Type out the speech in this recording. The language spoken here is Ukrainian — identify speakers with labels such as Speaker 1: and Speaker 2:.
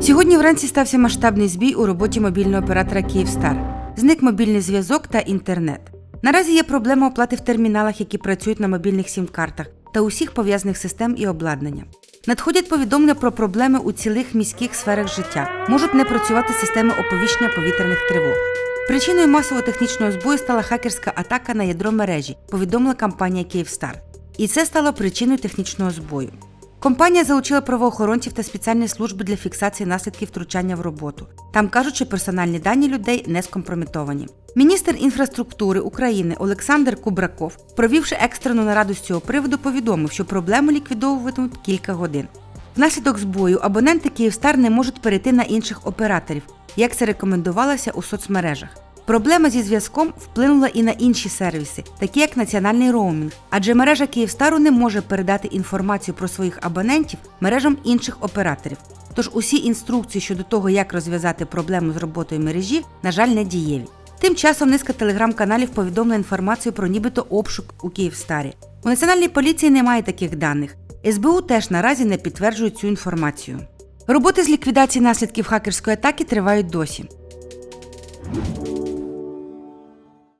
Speaker 1: Сьогодні вранці стався масштабний збій у роботі мобільного оператора Київстар. Зник мобільний зв'язок та інтернет. Наразі є проблема оплати в терміналах, які працюють на мобільних сім-картах та усіх пов'язаних систем і обладнання. Надходять повідомлення про проблеми у цілих міських сферах життя. Можуть не працювати системи оповіщення повітряних тривог. Причиною масового технічного збою стала хакерська атака на ядро мережі, повідомила компанія Київстар. І це стало причиною технічного збою. Компанія залучила правоохоронців та спеціальні служби для фіксації наслідків втручання в роботу. Там кажуть, що персональні дані людей не скомпрометовані. Міністр інфраструктури України Олександр Кубраков, провівши екстрену нараду з цього приводу, повідомив, що проблему ліквідовуватимуть кілька годин. Внаслідок збою абоненти Київстар не можуть перейти на інших операторів, як це рекомендувалося у соцмережах. Проблема зі зв'язком вплинула і на інші сервіси, такі як національний роумінг, адже мережа Київстару не може передати інформацію про своїх абонентів мережам інших операторів. Тож усі інструкції щодо того, як розв'язати проблему з роботою мережі, на жаль, не дієві. Тим часом низка телеграм-каналів повідомила інформацію про нібито обшук у Київстарі. У національній поліції немає таких даних. СБУ теж наразі не підтверджує цю інформацію. Роботи з ліквідації наслідків хакерської атаки тривають досі.